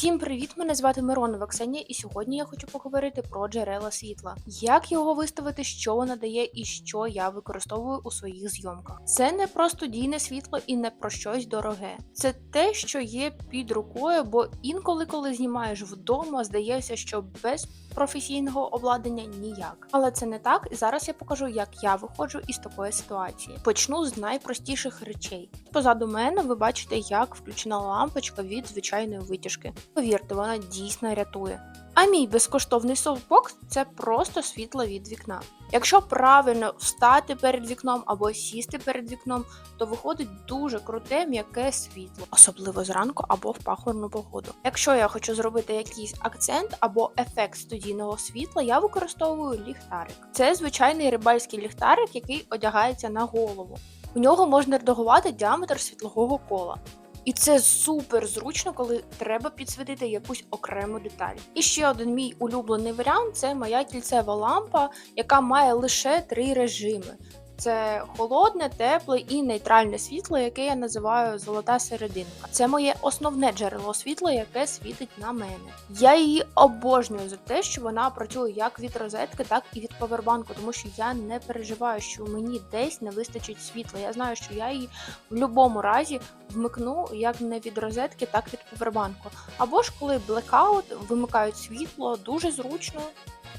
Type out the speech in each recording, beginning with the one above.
Всім привіт! Мене звати Миронова Ксенія, і сьогодні я хочу поговорити про джерела світла, як його виставити, що воно дає і що я використовую у своїх зйомках. Це не про студійне світло і не про щось дороге. Це те, що є під рукою, бо інколи, коли знімаєш вдома, здається, що без професійного обладнання ніяк. Але це не так, і зараз я покажу, як я виходжу із такої ситуації. Почну з найпростіших речей. Позаду мене ви бачите, як включена лампочка від звичайної витяжки. Повірте, вона дійсно рятує. А мій безкоштовний софтбокс це просто світло від вікна. Якщо правильно встати перед вікном або сісти перед вікном, то виходить дуже круте м'яке світло, особливо зранку або в пахмурну погоду. Якщо я хочу зробити якийсь акцент або ефект студійного світла, я використовую ліхтарик. Це звичайний рибальський ліхтарик, який одягається на голову. У нього можна редагувати діаметр світлового кола. І це супер зручно, коли треба підсвітити якусь окрему деталь. І ще один мій улюблений варіант це моя кільцева лампа, яка має лише три режими. Це холодне, тепле і нейтральне світло, яке я називаю золота серединка. Це моє основне джерело світла, яке світить на мене. Я її обожнюю за те, що вона працює як від розетки, так і від повербанку, тому що я не переживаю, що мені десь не вистачить світла. Я знаю, що я її в будь-якому разі вмикну як не від розетки, так і від повербанку. Або ж коли блекаут вимикають світло, дуже зручно.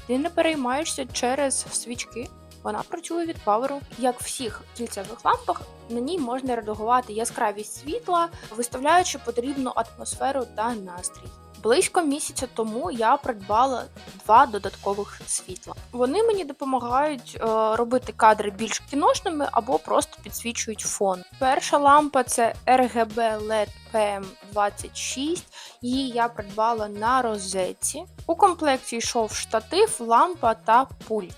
Ти не переймаєшся через свічки. Вона працює від паверу. Як всіх кільцевих лампах, на ній можна редагувати яскравість світла, виставляючи потрібну атмосферу та настрій. Близько місяця тому я придбала два додаткових світла. Вони мені допомагають е, робити кадри більш кіношними або просто підсвічують фон. Перша лампа це RGB LED PM26. Її я придбала на розетці. У комплекті йшов штатив, лампа та пульт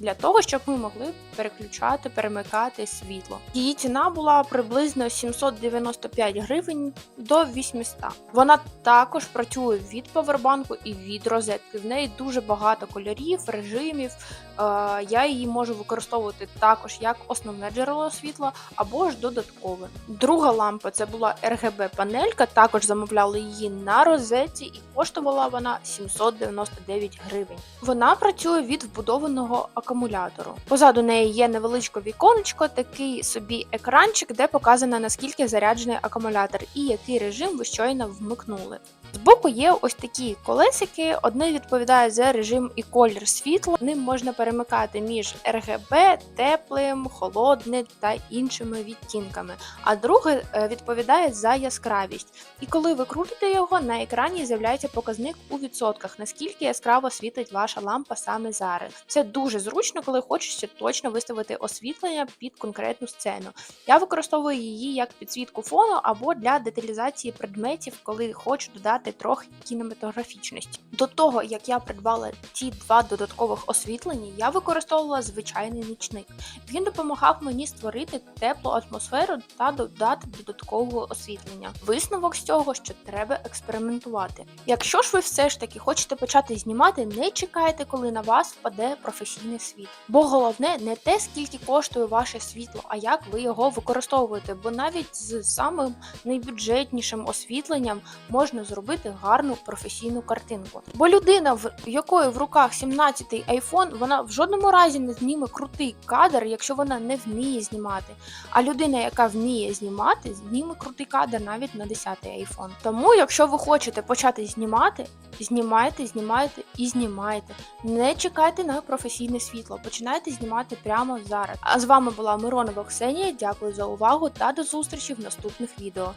для того, щоб ми могли переключати, перемикати світло. Її ціна була приблизно 795 гривень до 800. Вона також працює від повербанку і від розетки. В неї дуже багато кольорів, режимів. Е, Я її можу використовувати також як основне джерело світла або ж додаткове. Друга лампа це була RGB панелька. Також замовляли її на розетці і коштувала вона 799 гривень. Вона працює від вбудованого акумулятору. Позаду неї є невеличке віконечко, такий собі екранчик, де показано наскільки заряджений акумулятор і який режим ви щойно вмикнули. Збоку є ось такі колесики, одне відповідає за режим і колір світла. Ним можна перемикати між RGB, теплим, холодним та іншими відтінками, а друге е, відповідає за яскравість. І коли ви крутите його, на екрані з'являється показник у відсотках, наскільки яскраво світить ваша лампа саме зараз. Це дуже зручно, коли хочеться точно виставити освітлення під конкретну сцену. Я використовую її як підсвітку фону або для деталізації предметів, коли хочу додати трохи кінематографічності. До того як я придбала ті два додаткових освітлення, я використовувала звичайний нічник. Він допомагав мені створити теплу атмосферу та додати додаткового освітлення. Висновок з цього, що треба експериментувати. Якщо ж ви все ж таки хочете почати знімати, не чекайте, коли на вас впаде професійний світ. Бо головне не те, скільки коштує ваше світло, а як ви його використовуєте. Бо навіть з самим найбюджетнішим освітленням можна зробити гарну професійну картинку. Бо людина, в якої в руках 17-й iPhone, вона в жодному разі не зніме крутий кадр, якщо вона не вміє знімати. А людина, яка вміє знімати, зніме крутий кадр навіть на 10-й iPhone. Тому, якщо ви хочете почати знімати, знімайте, знімайте і знімайте. Не чекайте на професійне світло, починайте знімати прямо зараз. А з вами була Миронова Ксенія. Дякую за увагу та до зустрічі в наступних відео.